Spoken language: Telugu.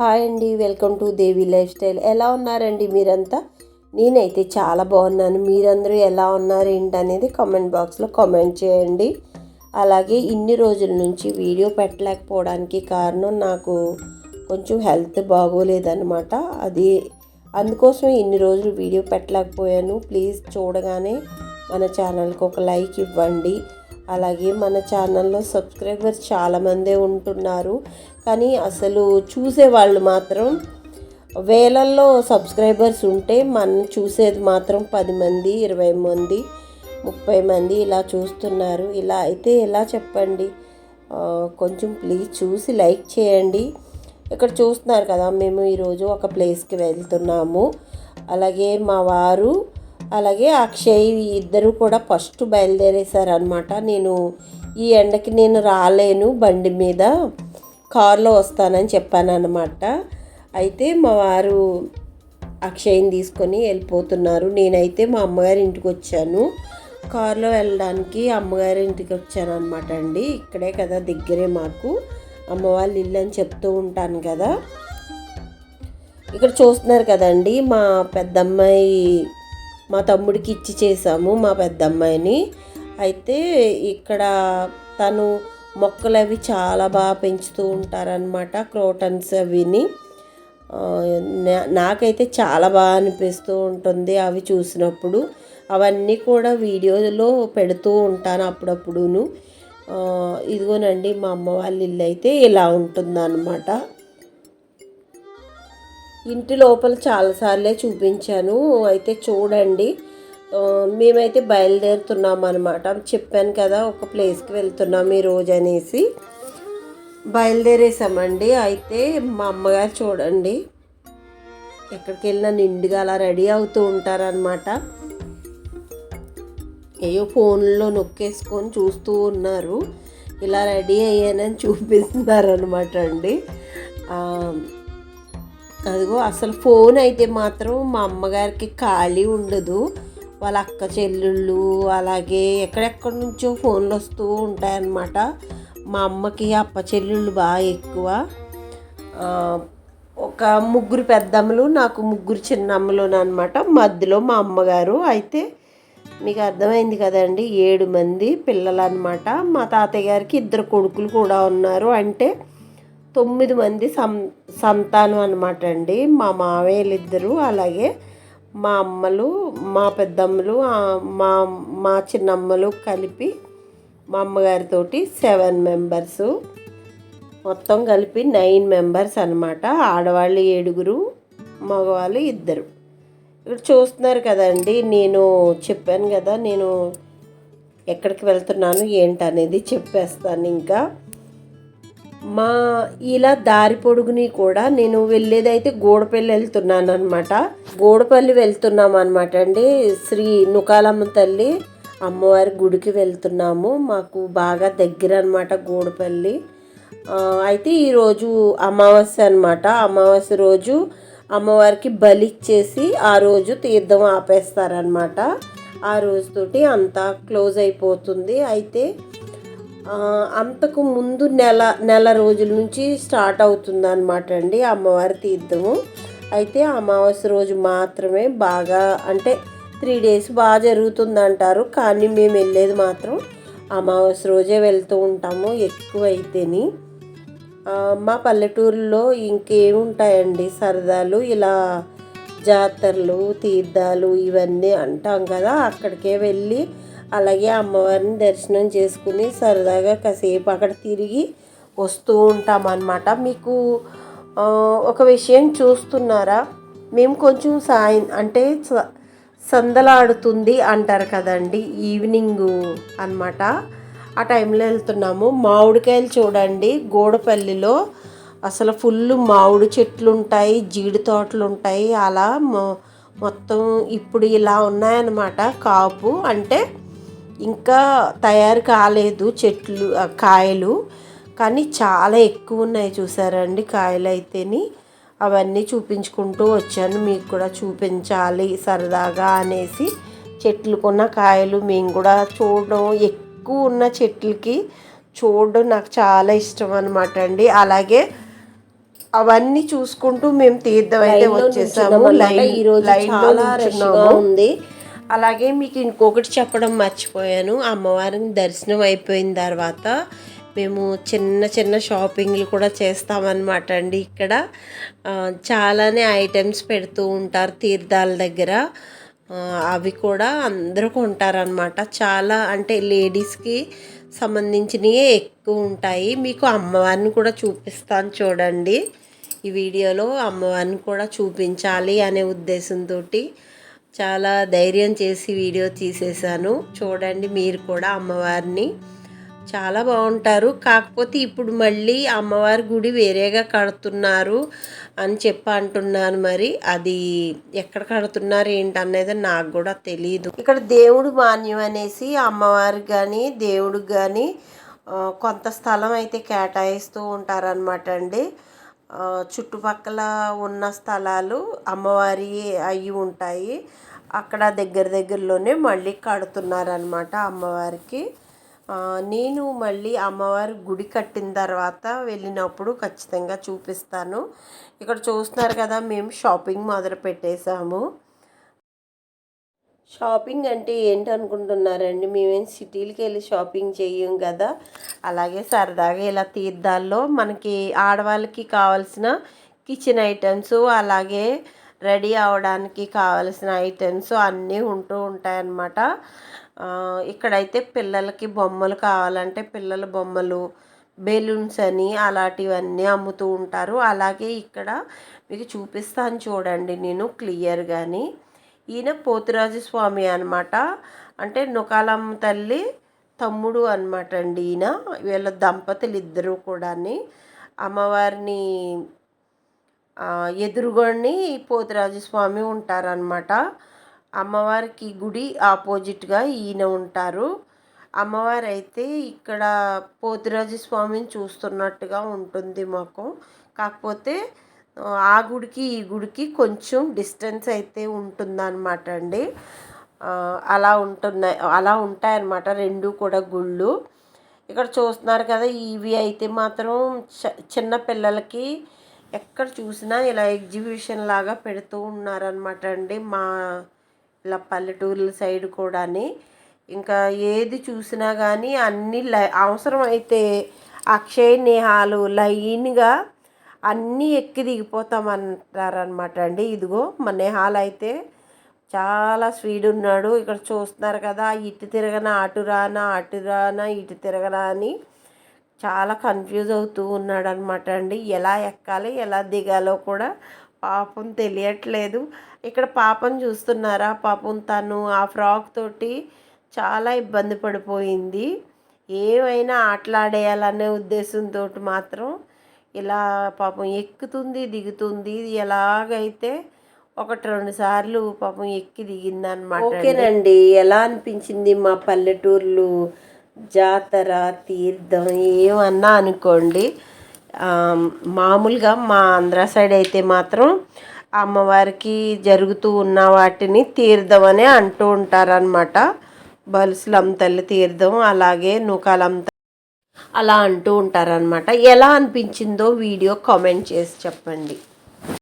హాయ్ అండి welcome to Devi lifestyle. ఎలా ఉన్నారండి మీరంతా? నేనైతే చాలా బాగున్నాను. మీరందరూ ఎలా ఉన్నారు ఏంటనేది కామెంట్ బాక్స్లో కామెంట్ చేయండి. అలాగే ఇన్ని రోజుల నుంచి వీడియో పెట్టలేకపోవడానికి కారణం నాకు కొంచెం హెల్త్ బాగోలేదన్నమాట. అది అందుకోసం ఇన్ని రోజులు వీడియో పెట్టలేకపోయాను. ప్లీజ్ చూడగానే మన ఛానల్కి ఒక లైక్ ఇవ్వండి. అలాగే మన ఛానల్లో సబ్స్క్రైబర్స్ చాలామందే ఉంటున్నారు. కానీ అసలు చూసే వాళ్ళు మాత్రం వేలల్లో సబ్స్క్రైబర్స్ ఉంటే మనం చూసేది మాత్రం పది మంది ఇరవై మంది ముప్పై మంది ఇలా చూస్తున్నారు. ఇలా అయితే ఎలా చెప్పండి? కొంచెం ప్లీజ్ చూసి లైక్ చేయండి. ఇక్కడ చూస్తున్నారు కదా మేము ఈరోజు ఒక ప్లేస్కి వెళ్తున్నాము. అలాగే మా వారు అలాగే అక్షయ్ ఇద్దరు కూడా ఫస్ట్ బయలుదేరేశారు అనమాట నేను ఈ ఎండకి నేను రాలేను బండి మీద కారులో వస్తానని చెప్పానమాట అయితే మా వారు అక్షయ్ని తీసుకొని వెళ్ళిపోతున్నారు. నేనైతే మా అమ్మగారి ఇంటికి వచ్చాను. కారులో వెళ్ళడానికి అమ్మగారి ఇంటికి వచ్చాను అనమాట అండి. ఇక్కడే కదా దగ్గరే మాకు. అమ్మ వాళ్ళ ఇల్లు అని చెప్తూ ఉంటాను కదా. ఇక్కడ చూస్తున్నారు కదండి మా పెద్దమ్మాయి మా తమ్ముడికి ఇచ్చి చేసాము మా పెద్దమ్మాయిని. అయితే ఇక్కడ తను మొక్కలు అవి చాలా బాగా పెంచుతూ ఉంటారనమాట క్రోటన్స్ అవిని. నాకైతే చాలా బాగా అనిపిస్తూ ఉంటుంది అవి చూసినప్పుడు. అవన్నీ కూడా వీడియోలో పెడుతూ ఉంటాను అప్పుడప్పుడును. ఇదిగోనండి మా అమ్మ వాళ్ళ ఇల్లు అయితే ఇలా ఉంటుందన్నమాట. ఇంటి లోపల చాలాసార్లే చూపించాను. అయితే చూడండి. మేమైతే బయలుదేరుతున్నాం అనమాట చెప్పాను కదా ఒక ప్లేస్కి వెళ్తున్నాం ఈ రోజు అనేసి. బయలుదేరేసామండి. అయితే మా అమ్మగారు చూడండి. ఎక్కడికి వెళ్ళినా నిండుగా అలా రెడీ అవుతూ ఉంటారనమాట ఏయో ఫోన్లో నొక్కేసుకొని చూస్తూ ఉన్నారు. ఇలా రెడీ అయ్యానని చూపిస్తున్నారు అనమాట అండి అదిగో అసలు ఫోన్ అయితే మాత్రం మా అమ్మగారికి ఖాళీ ఉండదు. వాళ్ళ అక్క చెల్లెళ్ళు అలాగే ఎక్కడెక్కడి నుంచో ఫోన్లు వస్తూ ఉంటాయన్నమాట. మా అమ్మకి అప్ప చెల్లెళ్ళు బాగా ఎక్కువ. ఒక ముగ్గురు పెద్దమ్మలు నాకు ముగ్గురు చిన్నమ్మలు అనమాట మధ్యలో మా అమ్మగారు అయితే మీకు అర్థమైంది కదండి ఏడు మంది పిల్లలు అనమాట మా తాతయ్య గారికి ఇద్దరు కొడుకులు కూడా ఉన్నారు. అంటే తొమ్మిది మంది సం సంతానం అనమాట అండి. మా మావయ్యలు ఇద్దరు అలాగే మా అమ్మలు మా పెద్దమ్మలు మా మా చిన్నమ్మలు కలిపి మా అమ్మగారితోటి సెవెన్ మెంబర్స్. మొత్తం కలిపి నైన్ మెంబర్స్ అనమాట ఆడవాళ్ళు ఏడుగురు మగవాళ్ళు ఇద్దరు. ఇక్కడ చూస్తున్నారు కదండి నేను చెప్పాను కదా నేను ఎక్కడికి వెళ్తున్నాను ఏంటనేది చెప్పేస్తాను ఇంకా. మా ఇలా దారి పొడుగుని కూడా నేను వెళ్ళేదైతే గోడపల్లి వెళ్తున్నాను అనమాట గోడపల్లి వెళ్తున్నాం అనమాట అండి. శ్రీ నుకాలమ్మ తల్లి అమ్మవారి గుడికి వెళ్తున్నాము. మాకు బాగా దగ్గర అనమాట గోడపల్లి. అయితే ఈరోజు అమావాస్య అనమాట అమావాస్య రోజు అమ్మవారికి బలి ఇచ్చేసి ఆ రోజు తీర్థం ఆపేస్తారనమాట ఆ రోజుతోటి అంతా క్లోజ్ అయిపోతుంది. అయితే అంతకు ముందు నెల నెల రోజుల నుంచి స్టార్ట్ అవుతుందన్నమాట అండి అమ్మవారి తీర్థము. అయితే అమావాస్య రోజు మాత్రమే బాగా అంటే త్రీ డేస్ బాగా జరుగుతుంది అంటారు కానీ మేము వెళ్ళేది మాత్రం అమావాస్య రోజే వెళ్తూ ఉంటాము ఎక్కువ మా పల్లెటూరులో ఇంకేముంటాయండి? సరదాలు ఇలా జాతరలు తీర్థాలు ఇవన్నీ అంటాం కదా. అక్కడికే వెళ్ళి అలాగే అమ్మవారిని దర్శనం చేసుకుని సరదాగా కాసేపు అక్కడ తిరిగి వస్తూ ఉంటాం అన్నమాట మీకు ఒక విషయం చూస్తున్నారా? మేము కొంచెం సాయం అంటే స- సందలాడుతుంది అంటారు కదండి ఈవినింగ్ అన్నమాట. ఆ టైంలో వెళ్తున్నాము. మామిడికాయలు చూడండి గోడపల్లిలో అసలు ఫుల్ మామిడి చెట్లు ఉంటాయి జీడి తోటలు ఉంటాయి అలా మొత్తం ఇప్పుడు ఇలా ఉన్నాయన్నమాట కాపు. అంటే ఇంకా తయారు కాలేదు చెట్లు కాయలు. కానీ చాలా ఎక్కువ ఉన్నాయి చూసారండి కాయలు అయితేని అవన్నీ చూపించుకుంటూ వచ్చాను. మీకు కూడా చూపించాలి సరదాగా అనేసి. చెట్లుకున్న కాయలు మేము కూడా చూడడం ఎక్కువ ఉన్న చెట్లకి చూడడం నాకు చాలా ఇష్టం అనమాట అండి. అలాగే అవన్నీ చూసుకుంటూ మేము తీర్థం అయితే వచ్చేసాము. లైన్ నిల్చున్నాము. ఉంది. అలాగే మీకు ఇంకొకటి చెప్పడం మర్చిపోయాను. అమ్మవారిని దర్శనం అయిపోయిన తర్వాత మేము చిన్న చిన్న షాపింగ్లు కూడా చేస్తామన్నమాట అండి ఇక్కడ. చాలానే ఐటమ్స్ పెడుతూ ఉంటారు తీర్థాల దగ్గర. అవి కూడా అందరూ కొంటారనమాట చాలా అంటే లేడీస్కి సంబంధించినవి ఎక్కువ ఉంటాయి. మీకు అమ్మవారిని కూడా చూపిస్తాను చూడండి. ఈ వీడియోలో అమ్మవారిని కూడా చూపించాలి అనే ఉద్దేశంతో చాలా ధైర్యం చేసి వీడియో తీసేశాను. చూడండి మీరు కూడా అమ్మవారిని. చాలా బాగుంటారు. కాకపోతే ఇప్పుడు మళ్ళీ అమ్మవారి గుడి వేరేగా కడుతున్నారు అని చెప్పి అంటున్నాను మరి. అది ఎక్కడ కడుతున్నారు ఏంటి అనేది నాకు కూడా తెలియదు ఇక్కడ దేవుడు మాన్యం అనేసి అమ్మవారికి కానీ దేవుడికి కానీ కొంత స్థలం అయితే కేటాయిస్తూ ఉంటారనమాట అండి. చుట్టుపక్కల ఉన్న స్థలాలు అమ్మవారి అయి ఉంటాయి. అక్కడ దగ్గర దగ్గరలోనే మళ్ళీ కడుతున్నారనమాట అమ్మవారికి. నేను మళ్ళీ అమ్మవారి గుడి కట్టిన తర్వాత వెళ్ళినప్పుడు ఖచ్చితంగా చూపిస్తాను. ఇక్కడ చూస్తున్నారు కదా మేము షాపింగ్ మొదలు పెట్టేశాము షాపింగ్ అంటే ఏంటి అనుకుంటున్నారండి మేమేం సిటీలకి వెళ్ళి షాపింగ్ చేయం కదా అలాగే సరదాగా ఇలా తీర్థాల్లో మనకి ఆడవాళ్ళకి కావాల్సిన కిచెన్ ఐటమ్స్ అలాగే రెడీ అవడానికి కావాల్సిన ఐటమ్స్ అన్నీ ఉంటూ ఉంటాయన్నమాట. ఇక్కడైతే పిల్లలకి బొమ్మలు కావాలంటే పిల్లల బొమ్మలు బెలూన్స్ అని అలాంటివన్నీ అమ్ముతూ ఉంటారు. అలాగే ఇక్కడ మీకు చూపిస్తాను చూడండి నేను క్లియర్గాని. ఈయన పోతురాజు స్వామి అనమాట అంటే నుకాలమ్మ తల్లి తమ్ముడు అనమాట అండి ఈయన. వీళ్ళ దంపతులు ఇద్దరు కూడాని అమ్మవారిని ఎదురుగొని పోతురాజు స్వామి ఉంటారనమాట అమ్మవారికి గుడి ఆపోజిట్గా ఈయన ఉంటారు. అమ్మవారు అయితే ఇక్కడ పోతురాజు స్వామిని చూస్తున్నట్టుగా ఉంటుంది మాకు. కాకపోతే ఆ, గుడికి ఈ గుడికి కొంచెం డిస్టెన్స్ అయితే ఉంటుందన్నమాట అండి. అలా ఉంటున్నాయి అలా ఉంటాయన్నమాట రెండు కూడా గుళ్ళు. ఇక్కడ చూస్తున్నారు కదా ఇవి అయితే మాత్రం చ- చిన్న పిల్లలకి ఎక్కడ చూసినా ఇలా ఎగ్జిబిషన్ లాగా పెడుతూ ఉన్నారనమాట అండి. మా ఇలా పల్లెటూర్ల సైడ్ కూడాని. ఇంకా ఏది చూసినా కానీ అన్ని లై అయితే అక్షయ నేహాలు లైన్గా అన్నీ ఎక్కి దిగిపోతామంటారనమాట అండి. ఇదిగో మా నేహాల్ అయితే చాలా స్పీడ్ ఉన్నాడు. ఇక్కడ చూస్తున్నారు కదా ఇటు తిరగనా అటు రానా అటు రానా ఇటు తిరగనా అని చాలా కన్ఫ్యూజ్ అవుతూ ఉన్నాడు అనమాట అండి. ఎలా ఎక్కాలి ఎలా దిగాలో కూడా పాపం తెలియట్లేదు. ఇక్కడ పాపం చూస్తున్నారా? పాపం తను ఆ ఫ్రాక్ తోటి చాలా ఇబ్బంది పడిపోయింది. ఏమైనా ఆటలాడేయాలనే ఉద్దేశంతో మాత్రం ఇలా పాపం ఎక్కుతుంది దిగుతుంది ఎలాగైతే ఒకటి రెండు సార్లు పాపం ఎక్కి దిగిందనమాట ఓకేనండి. ఎలా అనిపించింది మా పల్లెటూర్లు జాతర తీర్థం ఏమన్నా అనుకోండి. మామూలుగా మా ఆంధ్ర సైడ్ అయితే మాత్రం అమ్మవారికి జరుగుతూ ఉన్న వాటిని తీర్థం అని అంటూ ఉంటారనమాట బలుసులమ్మ తల్లి తీర్థం అలాగే నూకాలమ్మ అలా అంటూ ఉంటారనమాట ఎలా అనిపించిందో వీడియో కామెంట్ చేసి చెప్పండి.